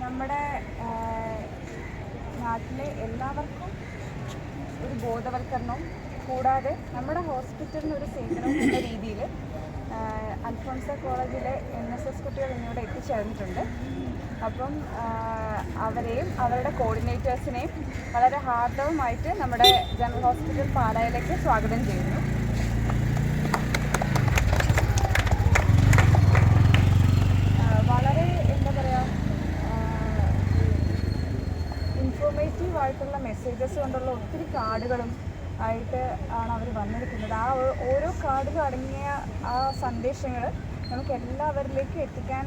നമ്മുടെ നാട്ടിലെ എല്ലാവർക്കും ഒരു ബോധവൽക്കരണവും കൂടാതെ നമ്മുടെ ഹോസ്പിറ്റലിന് ഒരു സേവനവും എന്ന രീതിയിൽ അൽഫോൺസ കോളേജിലെ എൻ എസ് എസ് കുട്ടികൾ ഇന്നിവിടെ എത്തിച്ചേർന്നിട്ടുണ്ട്. അപ്പം അവരെയും അവരുടെ കോർഡിനേറ്റേഴ്സിനെയും വളരെ ഹാർദവുമായിട്ട് നമ്മുടെ ജനറൽ ഹോസ്പിറ്റൽ പാലായിലേക്ക് സ്വാഗതം ചെയ്യുന്നു. വളരെ എന്താ പറയുക ഇൻഫോർമേറ്റീവ് ആയിട്ടുള്ള മെസ്സേജസ് കൊണ്ടുള്ള ഒത്തിരി കാർഡുകളും ആയിട്ട് ആണ് അവർ വന്നിരിക്കുന്നത്. ആ ഓരോ കാർഡിലും അടങ്ങിയ ആ സന്ദേശങ്ങൾ നമുക്ക് എല്ലാവരിലേക്കും എത്തിക്കാൻ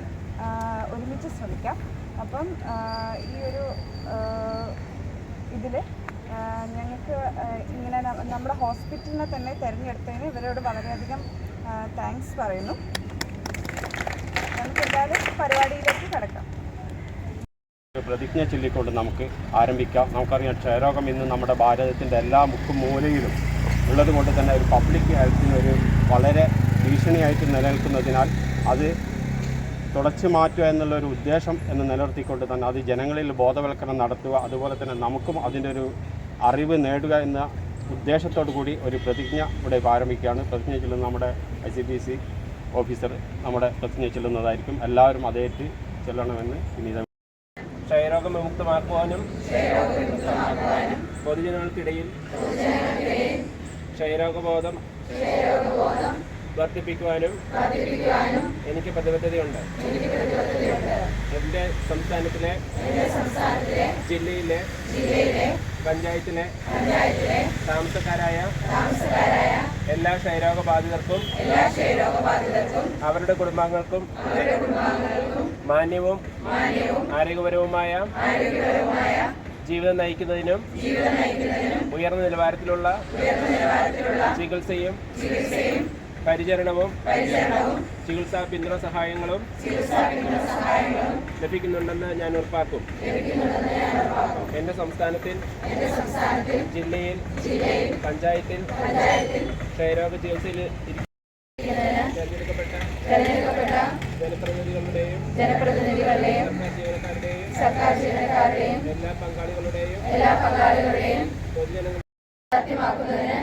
ഒരുമിച്ച് ശ്രമിക്കാം. അപ്പം ഈ ഒരു ഇതിൽ ഞങ്ങൾക്ക് ഇങ്ങനെ നമ്മുടെ ഹോസ്പിറ്റലിനെ തന്നെ തിരഞ്ഞെടുത്തതിന് ഇവരോട് വളരെയധികം താങ്ക്സ് പറയുന്നു. നമുക്ക് എന്തായാലും പരിപാടിയിലേക്ക് കിടക്കാം. പ്രതിജ്ഞ ചൊല്ലിക്കൊണ്ട് നമുക്ക് ആരംഭിക്കാം. നമുക്കറിയാം ക്ഷയരോഗം ഇന്ന് നമ്മുടെ ഭാരതത്തിന്റെ എല്ലാ മുക്കും മൂലയിലും ഉള്ളത് കൊണ്ട് തന്നെ ഒരു പബ്ലിക് ഹെൽത്തിന് ഒരു വളരെ ഭീഷണിയായിട്ട് നിലനിൽക്കുന്നതിനാൽ അത് തുടച്ചു മാറ്റുക എന്നുള്ളൊരു ഉദ്ദേശം എന്ന് നിലനിർത്തിക്കൊണ്ട് തന്നെ അത് ജനങ്ങളിൽ ബോധവൽക്കരണം നടത്തുക അതുപോലെ തന്നെ നമുക്കും അതിന്റെ ഒരു അറിവ് നേടുക എന്ന ഉദ്ദേശത്തോടു കൂടി ഒരു പ്രതിജ്ഞ ഇവിടെ ആരംഭിക്കുകയാണ്. പ്രതിജ്ഞ ചൊല്ലുന്ന നമ്മുടെ I C B C officer നമ്മുടെ പ്രതിജ്ഞ ചൊല്ലുന്നതായിരിക്കും. എല്ലാവരും അതേറ്റ് ചെല്ലണമെന്ന് വിനീത ക്ഷയരോഗം വിമുക്തമാക്കുവാനും പൊതുജനങ്ങൾക്കിടയിൽ ക്ഷയരോഗബോധം വർദ്ധിപ്പിക്കുവാനും എനിക്ക് പ്രതിബദ്ധതയുണ്ട്. സംസ്ഥാനത്തിലെ ജില്ലയിലെ പഞ്ചായത്തിലെ താമസക്കാരായ എല്ലാ ക്ഷയരോഗ ബാധിതർക്കും അവരുടെ കുടുംബാംഗങ്ങൾക്കും മാന്യവും ആരോഗ്യപരവുമായ ജീവിതം നയിക്കുന്നതിനും ഉയർന്ന നിലവാരത്തിലുള്ള ചികിത്സയും പരിചരണവും ചികിത്സാ പിന്തുണ സഹായങ്ങളും ലഭിക്കുന്നുണ്ടെന്ന് ഞാൻ ഉറപ്പാക്കും. എന്റെ സംസ്ഥാനത്തിൽ ജില്ലയിൽ പഞ്ചായത്തിൽ ക്ഷയരോഗ ചികിത്സയിൽ തെരഞ്ഞെടുക്കപ്പെട്ട ജനപ്രതിനിധികളുടെയും സർക്കാർ ജീവനക്കാരുടെയും സർക്കാർ ജീവനക്കാരുടെയും എല്ലാ പങ്കാളികളുടെയും എല്ലാ പങ്കാളികളുടെയും പൊതുജനങ്ങൾ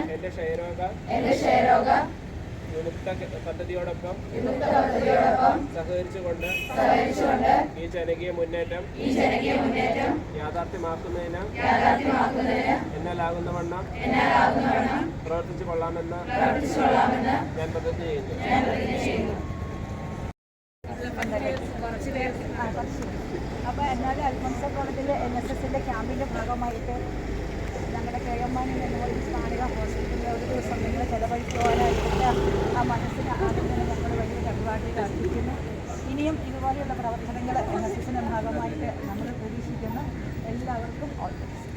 എന്റെ ക്ഷയരോഗ എന്റെ ക്ഷയരോഗ വിമുക്ത പദ്ധതിയോടൊപ്പം സഹകരിച്ചുകൊണ്ട് ഈ ജനകീയ മുന്നേറ്റം ഈ ജനകീയ മുന്നേറ്റം യാഥാർത്ഥ്യമാക്കുന്നതിന് എന്നാലാകുന്ന വണ്ണം പ്രവർത്തിച്ചു കൊള്ളാമെന്ന് ഞാൻ പ്രതിജ്ഞ ചെയ്യുന്നു. അപ്പോൾ എന്നാലും അൽഫോൺസ് കോളേജിലെ എൻ എസ് എസിന്റെ ക്യാമ്പിന്റെ ഭാഗമായിട്ട് ഞങ്ങളുടെ കെ എം മാനി മെമ്മോറിയൽ പരിപാടിയിൽ അർപ്പിക്കുന്നു ഇനിയും ഇതുപോലെയുള്ള പ്രവർത്തനങ്ങൾ എൻ എസ് എസിന്റെ ഭാഗമായിട്ട് നമ്മൾ പ്രതീക്ഷിക്കുന്ന. എല്ലാവർക്കും ഓൾ ബെസ്റ്റ്